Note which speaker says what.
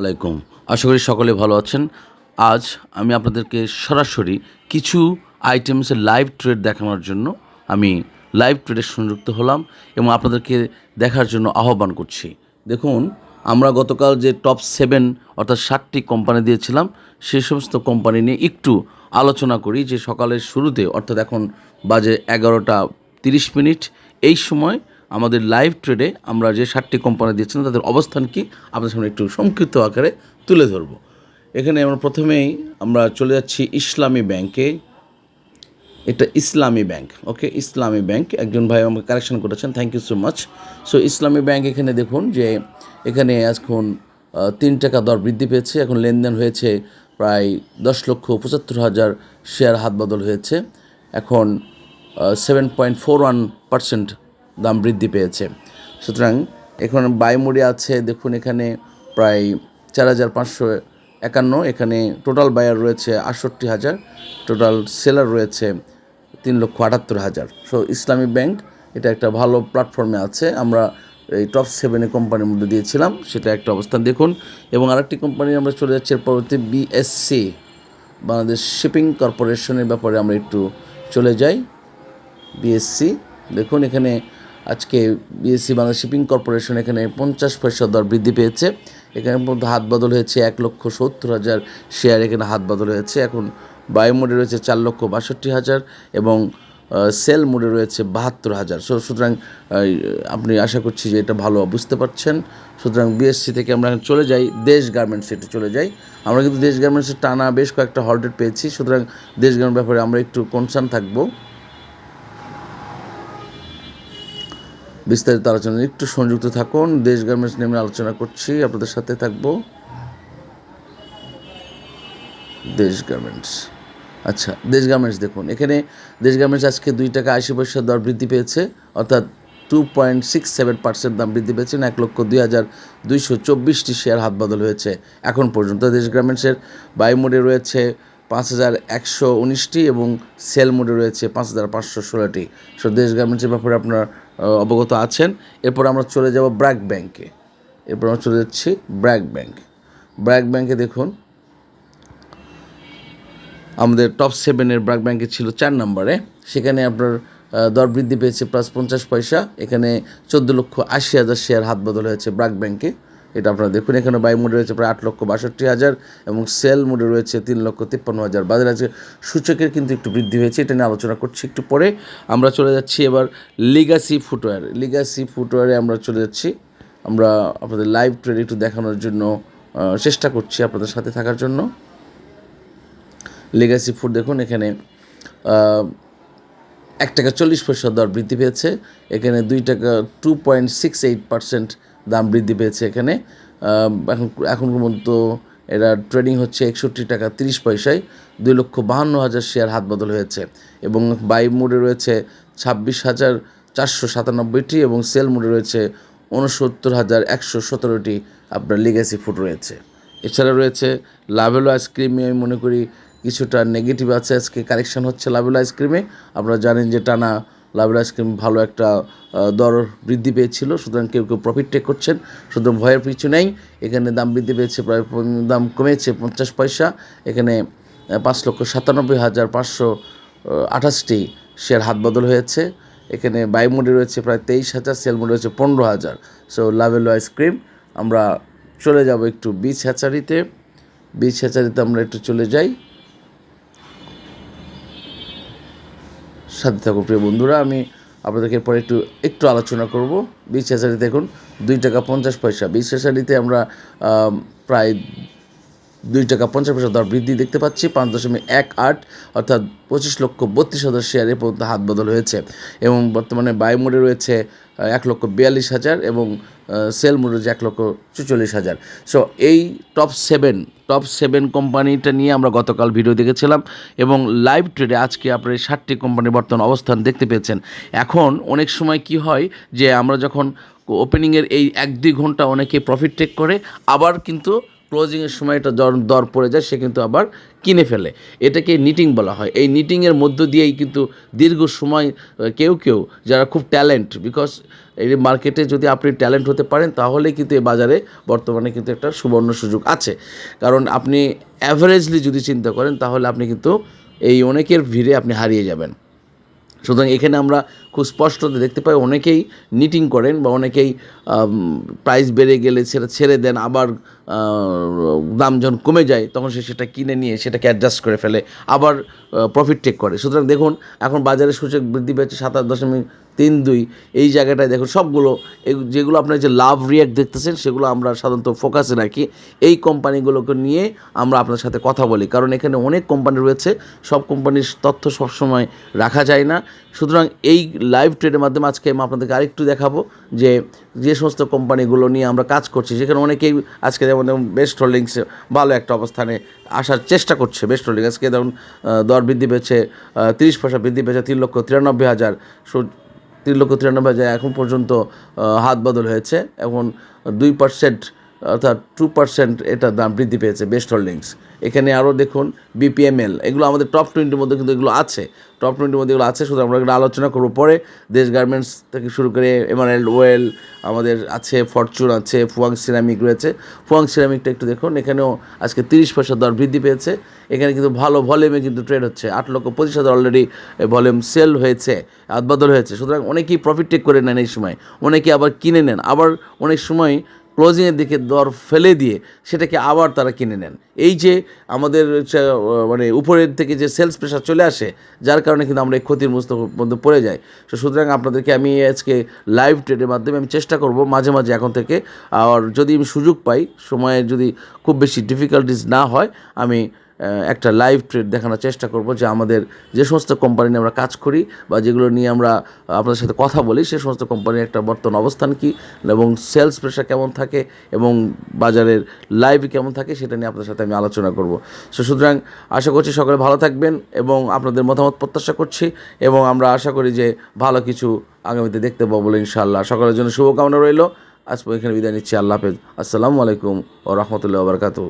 Speaker 1: আলাইকুম। আশা করি সকলে ভালো আছেন। আজ আমি আপনাদেরকে সরাসরি কিছু আইটেমসের লাইভ ট্রেড দেখানোর জন্য আমি লাইভ ট্রেডে সংযুক্ত হলাম এবং আপনাদেরকে দেখার জন্য আহ্বান করছি। দেখুন, আমরা গতকাল যে টপ সেভেন অর্থাৎ ষাটটি কোম্পানি দিয়েছিলাম সেই সমস্ত কোম্পানি নিয়ে একটু আলোচনা করি। যে সকালের শুরুতে, অর্থাৎ এখন বাজে এগারোটা তিরিশ মিনিট, এই সময় আমাদের লাইভ ট্রেডে আমরা যে ষাটটি কোম্পানি দিয়েছিলাম তাদের অবস্থান কি? আপনাদের সামনে একটু সংক্ষিপ্ত আকারে তুলে ধরব। এখানে আমরা প্রথমেই আমরা চলে যাচ্ছি ইসলামী ব্যাংকে এটা ইসলামী ব্যাংক ওকে ইসলামী ব্যাংক একজন ভাই আমাকে কারেকশন করেছেন thank you so much so Islami bank এখানে দেখুন যে, এখানে এখন তিন টাকা দর বৃদ্ধি পেয়েছে। এখন লেনদেন হয়েছে প্রায় দশ লক্ষ পঁচাত্তর হাজার শেয়ার হাত বদল হয়েছে। এখন seven point four one percent দাম বৃদ্ধি পেয়েছে। সুতরাং এখন বাই মোডে আছে, দেখুন এখানে প্রায় চার হাজার পাঁচশো একান্ন, এখানে টোটাল বায়ার রয়েছে আটষট্টি হাজার টোটাল সেলার রয়েছে তিন লক্ষ আটাত্তর হাজার। সো ইসলামী ব্যাংক এটা একটা ভালো প্ল্যাটফর্মে আছে। আমরা এই টপ সেভেনে কোম্পানির মধ্যে দিয়েছিলাম, সেটা একটা অবস্থান। দেখুন, এবং আরেকটি কোম্পানি আমরা চলে যাচ্ছি, এর পরবর্তী বিএসসি বাংলাদেশ শিপিং কর্পোরেশনের ব্যাপারে আমরা একটু চলে যাই। বিএসসি দেখুন এখানে আজকে বাংলাদেশ শিপিং কর্পোরেশন এখানে পঞ্চাশ পয়সা দর বৃদ্ধি পেয়েছে। এখানে হাত বদল হয়েছে এক লক্ষ সত্তর হাজার শেয়ার এখানে হাত বদল হয়েছে। এখন বায়ু মোডে রয়েছে চার লক্ষ বাষট্টি হাজার এবং সেল মোডে রয়েছে বাহাত্তর হাজার। সো সুতরাং আপনি আশা করছি যে এটা ভালো বুঝতে পারছেন। সুতরাং বিএসসি থেকে আমরা এখন চলে যাই, দেশ গার্মেন্টস এটা চলে যাই। আমরা কিন্তু দেশ গার্মেন্টসের টানা বেশ কয়েকটা হলডেট পেয়েছি। সুতরাং দেশ গার্মেন্ট ব্যাপারে আমরা একটু কনসার্ন থাকব। বিস্তারিত আলোচনা একটু সংযুক্ত থাকুন। দেশ গার্মেন্টস নিয়ে আলোচনা করছি। আপনাদের সাথে থাকব। দেশ গার্মেন্টস। আচ্ছা দেশ গার্মেন্টস দেখুন। এখানে দেশ গার্মেন্টস আজকে দুই টাকা আশি পয়সার দর বৃদ্ধি পেয়েছে। অর্থাৎ two point six seven percent দাম বৃদ্ধি পেয়েছে। এক লক্ষ দুই হাজার দুইশো চব্বিশটি শেয়ার হাত বদল হয়েছে এখন পর্যন্ত। দেশ গার্মেন্টসের বাই মোডে রয়েছে পাঁচ হাজার একশো উনিশটি এবং সেল মোডে রয়েছে পাঁচ হাজার পাঁচশো ষোলোটি। সো, দেশ গার্মেন্টসের ব্যাপারে আপনারা অবগত আছেন। এরপর আমরা চলে যাব ব্র্যাক ব্যাংকে। এরপর আমরা চলে যাচ্ছি ব্র্যাক ব্যাংক। ব্র্যাক ব্যাংকে দেখুন, আমাদের টপ সেভেনের ব্র্যাক ব্যাংকে ছিল চার নম্বরে। সেখানে আপনার দর বৃদ্ধি পেয়েছে প্লাস পঞ্চাশ পয়সা। এখানে চোদ্দ লক্ষ আশি হাজার শেয়ার হাত বদল হয়েছে ব্র্যাক ব্যাংকে। এটা আপনারা দেখুন, এখানে বাই মোডে রয়েছে প্রায় আট লক্ষ বাষট্টি হাজার এবং সেল মোডে রয়েছে তিন লক্ষ তিপ্পান্ন হাজার। বাজারে আছে সূচকের কিন্তু একটু বৃদ্ধি হয়েছে, এটা নিয়ে আলোচনা করছি একটু পরে। আমরা চলে যাচ্ছি এবার লিগাসি ফুটওয়্যার লিগাসি ফুটওয়্যারে আমরা চলে যাচ্ছি। আমরা আপনাদের লাইভ ট্রেড একটু দেখানোর জন্য চেষ্টা করছি আপনাদের সাথে থাকার জন্য। লেগাসি ফুড দেখুন, এখানে এক টাকা চল্লিশ পয়সা দর বৃদ্ধি পেয়েছে। এখানে দুই টাকা two point six eight percent দাম বৃদ্ধি পেয়েছে এখানে। এখন এখন পর্যন্ত এরা ট্রেডিং হচ্ছে একষট্টি টাকা তিরিশ পয়সায়। দুই লক্ষ বাহান্ন হাজার শেয়ার হাত বদল হয়েছে এবং বাই মোডে রয়েছে ছাব্বিশ হাজার চারশো সাতানব্বইটি এবং সেল মোডে রয়েছে উনসত্তর হাজার একশো সতেরোটি। আপনার লিগেসি ফুড রয়েছে। এছাড়া রয়েছে লাভেলো আইসক্রিমে আমি মনে করি কিছুটা নেগেটিভ আছে, আজকে কারেকশন হচ্ছে লাভেল আইসক্রিমে আপনারা জানেন যে টানা লাভেল আইসক্রিম ভালো একটা দর বৃদ্ধি পেয়েছিল, সুতরাং কেউ কেউ প্রফিট টেক করছেন। সুতরাং ভয়ের কিছু নেই, এখানে দাম বৃদ্ধি পেয়েছে প্রায়, দাম কমেছে পঞ্চাশ পয়সা। এখানে পাঁচ লক্ষ সাতানব্বই হাজার পাঁচশো আঠাশটি শেয়ার হাত বদল হয়েছে। এখানে বাই মোডে রয়েছে প্রায় তেইশ হাজার সেল মোডে রয়েছে পনেরো হাজার। সো লাভেলো আইসক্রিম আমরা চলে যাব একটু বিচ হ্যাচারিতে বিচ হ্যাচারিতে আমরা একটু চলে যাই। সাথে থাকুন প্রিয় বন্ধুরা, আমি আপনাদেরকে এরপরে একটু একটু আলোচনা করব। বিচ হ্যাচারি দেখুন, দুই টাকা পঞ্চাশ পয়সা। বিচ হ্যাচারিতে আমরা প্রায় দুই টাকা পঞ্চাশ পয়সা দর বৃদ্ধি দেখতে পাচ্ছি, পাঁচ দশমিক এক আট, অর্থাৎ পঁচিশ লক্ষ বত্রিশ হাজার শেয়ারে পর্যন্ত হাত বদল হয়েছে। এবং বর্তমানে বাই মোডে রয়েছে এক লক্ষ বিয়াল্লিশ হাজার এবং সেল মোডে রয়েছে এক লক্ষ চুচল্লিশ হাজার। সো এই টপ সেভেন টপ সেভেন কোম্পানিটা নিয়ে আমরা গতকাল ভিডিও দেখেছিলাম এবং লাইভ ট্রেডে আজকে আপনার ষাটটি কোম্পানির বর্তমান অবস্থান দেখতে পেয়েছেন। এখন অনেক সময় কি হয় যে আমরা যখন ওপেনিংয়ের এই এক দুই ঘণ্টা অনেকে প্রফিট টেক করে, আবার কিন্তু ক্লোজিংয়ের সময় এটা দর দর পড়ে যায়, সে কিন্তু আবার কিনে ফেলে। এটাকে নিটিং বলা হয়। এই নিটিংয়ের মধ্য দিয়েই কিন্তু দীর্ঘ সময় কেউ কেউ যারা খুব ট্যালেন্ট বিকজ এই মার্কেটে যদি আপনি ট্যালেন্ট হতে পারেন, তাহলে কিন্তু এই বাজারে বর্তমানে কিন্তু একটা সুবর্ণ সুযোগ আছে। কারণ আপনি অ্যাভারেজলি যদি চিন্তা করেন, তাহলে আপনি কিন্তু এই অনেকের ভিড়ে আপনি হারিয়ে যাবেন। সুতরাং এখানে আমরা খুব স্পষ্টত দেখতে পাই, অনেকেই নিটিং করেন বা অনেকেই প্রাইস বেড়ে গেলে সেটা ছেড়ে দেন, আবার দাম যখন কমে যায়, তখন সে সেটা কিনে নিয়ে সেটাকে অ্যাডজাস্ট করে ফেলে, আবার প্রফিট টেক করে। সুতরাং দেখুন, এখন বাজারে সূচক বৃদ্ধি পেয়েছে সাতাশ দশমিক তিন দুই। এই জায়গাটায় দেখুন, সবগুলো যেগুলো আপনার যে লাভ রিয়াক্ট দেখতেছেন, সেগুলো আমরা সাধারণত ফোকাসে রাখি। এই কোম্পানিগুলোকে নিয়ে আমরা আপনার সাথে কথা বলি, কারণ এখানে অনেক কোম্পানি রয়েছে, সব কোম্পানির তথ্য সবসময় রাখা যায় না। সুতরাং এই লাইভ ট্রেডের মাধ্যমে আজকে আমি আপনাদেরকে আরেকটু দেখাবো যে যে সমস্ত কোম্পানিগুলো নিয়ে আমরা কাজ করছি, সেখানে অনেকেই আজকে যেমন বেস্ট হোল্ডিংস ভালো একটা অবস্থানে আসার চেষ্টা করছে। বেস্ট হোল্ডিং আজকে ধরুন দর বৃদ্ধি পেয়েছে তিরিশ পয়সা বৃদ্ধি পেয়েছে, তিন লক্ষ তিরানব্বই হাজার তিন লক্ষ তিরানব্বই হাজার এখন পর্যন্ত হাত বদল হয়েছে। এখন দুই পার্সেন্ট অর্থাৎ টু পার্সেন্ট এটা দাম বৃদ্ধি পেয়েছে বেস্ট হোল্ডিংস এখানে আরও দেখুন বিপিএমএল এগুলো আমাদের টপ টোয়েন্টির মধ্যে কিন্তু এগুলো আছে। টপ টোয়েন্টির মধ্যে এগুলো আছে শুধু আমরা এগুলো আলোচনা করব পরে। দেশ গার্মেন্টস থেকে শুরু করে এমারেল্ড ওয়েল আমাদের আছে ফরচুন আছে ফুয়াং সিরামিক রয়েছে। ফুয়াং সিরামিকটা একটু দেখুন, এখানেও আজকে তিরিশ পয়সা দর বৃদ্ধি পেয়েছে। এখানে কিন্তু ভালো ভলিউমে কিন্তু ট্রেড হচ্ছে। আট লক্ষ পঁচিশ হাজার অলরেডি ভলিউম সেল হয়েছে আদবদল হয়েছে। সুতরাং অনেকেই প্রফিট টেক করে নেন এই সময়, অনেকেই আবার কিনে নেন। আবার অনেক সময় ক্লোজিংয়ের দিকে দর ফেলে দিয়ে সেটাকে আবার তারা কিনে নেন। এই যে আমাদের মানে উপরের থেকে যে সেলস প্রেশার চলে আসে, যার কারণে কিন্তু আমরা এই ক্ষতির মধ্যে পড়ে যাই। তো সুতরাং আপনাদেরকে আমি আজকে লাইভ ট্রেডের মাধ্যমে আমি চেষ্টা করব মাঝে মাঝে এখন থেকে, আর যদি আমি সুযোগ পাই, সময়ে যদি খুব বেশি ডিফিকাল্টিস না হয়, আমি একটা লাইভ ট্রেড দেখানোর চেষ্টা করব যে আমাদের যে সমস্ত কোম্পানি নিয়ে আমরা কাজ করি বা যেগুলো নিয়ে আমরা আপনাদের সাথে কথা বলি, সে সমস্ত কোম্পানির একটা বর্তমান অবস্থান কী এবং সেলস প্রেশার কেমন থাকে এবং বাজারের লাইভ কেমন থাকে সেটা নিয়ে আপনাদের সাথে আমি আলোচনা করব। সো সুতরাং আশা করছি সকলে ভালো থাকবেন এবং আপনাদের মতামত প্রত্যাশা করছি এবং আমরা আশা করি যে ভালো কিছু আগামীতে দেখতে পাবো বলে ইনশাআল্লাহ। সকলের জন্য শুভকামনা রইল। আজ এখানে বিদায় নিচ্ছি। আল্লাহ হাফেজ। আসসালামু আলাইকুম ও রহমতুল্লাহ বারকাতু